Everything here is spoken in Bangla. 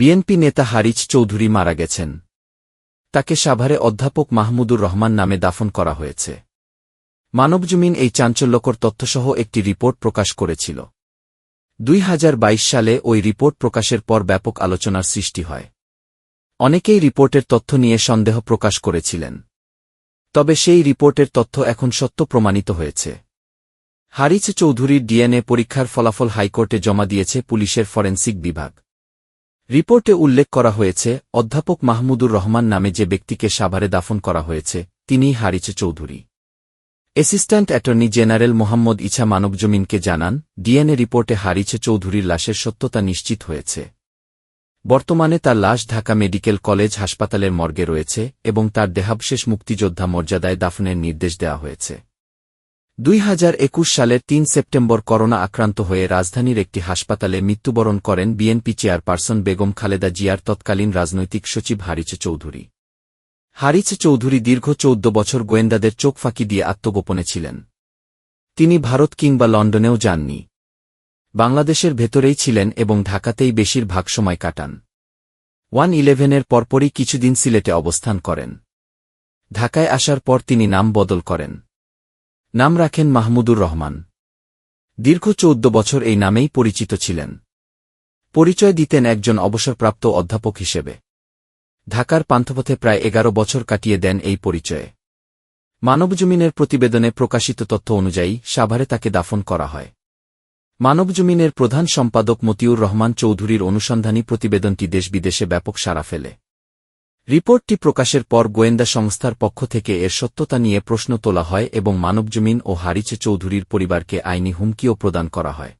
বিএনপি নেতা হারিচ চৌধুরী মারা গেছেন। তাকে সাভারে অধ্যাপক মাহমুদুর রহমান নামে দাফন করা হয়েছে। মানবজমিন এই চাঞ্চল্যকর তথ্যসহ একটি রিপোর্ট প্রকাশ করেছিল। দুই হাজার বাইশ সালে ওই রিপোর্ট প্রকাশের পর ব্যাপক আলোচনার সৃষ্টি হয়। অনেকেই রিপোর্টের তথ্য নিয়ে সন্দেহ প্রকাশ করেছিলেন। তবে সেই রিপোর্টের তথ্য এখন সত্য প্রমাণিত হয়েছে। হারিচ চৌধুরীর ডিএনএ পরীক্ষার ফলাফল হাইকোর্টে জমা দিয়েছে পুলিশের ফরেন্সিক বিভাগ। রিপোর্টে উল্লেখ করা হয়েছে, অধ্যাপক মাহমুদুর রহমান নামে যে ব্যক্তিকে সাভারে দাফন করা হয়েছে, তিনিই Haris Chowdhury. Assistant attorney general Mohammad Isa মানবজমিনকে জানান, ডিএনএ রিপোর্টে হারিছে চৌধুরীর লাশের সত্যতা নিশ্চিত হয়েছে। বর্তমানে তার লাশ ঢাকা মেডিকেল কলেজ হাসপাতালের মর্গে রয়েছে এবং তার দেহাবশেষ মুক্তিযোদ্ধা মর্যাদায় দাফনের নির্দেশ দেওয়া হয়েছে। দুই হাজার একুশ সালের তিন সেপ্টেম্বর করোনা আক্রান্ত হয়ে রাজধানীর একটি হাসপাতালে মৃত্যুবরণ করেন বিএনপি চেয়ারপারসন বেগম খালেদা জিয়ার তৎকালীন রাজনৈতিক সচিব হারিচ চৌধুরী। হারিচ চৌধুরী দীর্ঘ চৌদ্দ বছর গোয়েন্দাদের চোখ ফাঁকি দিয়ে আত্মগোপনে ছিলেন। তিনি ভারত কিংবা লন্ডনেও যাননি। বাংলাদেশের ভেতরেই ছিলেন এবং ঢাকাতেই বেশিরভাগ সময় কাটান। ওয়ান ইলেভেনের পরপরই কিছুদিন সিলেটে অবস্থান করেন। ঢাকায় আসার পর তিনি নাম বদল করেন। নাম রাখেন মাহমুদুর রহমান। দীর্ঘ চৌদ্দ বছর এই নামেই পরিচিত ছিলেন। পরিচয় দিতেন একজন অবসরপ্রাপ্ত অধ্যাপক হিসেবে। ঢাকার পান্থপথে প্রায় এগারো বছর কাটিয়ে দেন এই পরিচয়ে। মানবজমিনের প্রতিবেদনে প্রকাশিত তথ্য অনুযায়ী সাভারে তাকে দাফন করা হয়। মানবজমিনের প্রধান সম্পাদক মতিউর রহমান চৌধুরীর অনুসন্ধানী প্রতিবেদনটি দেশ বিদেশে ব্যাপক সাড়া ফেলে। রিপোর্টটি প্রকাশের পর গোয়েন্দা সংস্থার পক্ষ থেকে এর সত্যতা নিয়ে প্রশ্ন তোলা হয় এবং মানবজমিন ও হারিচে চৌধুরীর পরিবারকে আইনি হুমকিও প্রদান করা হয়।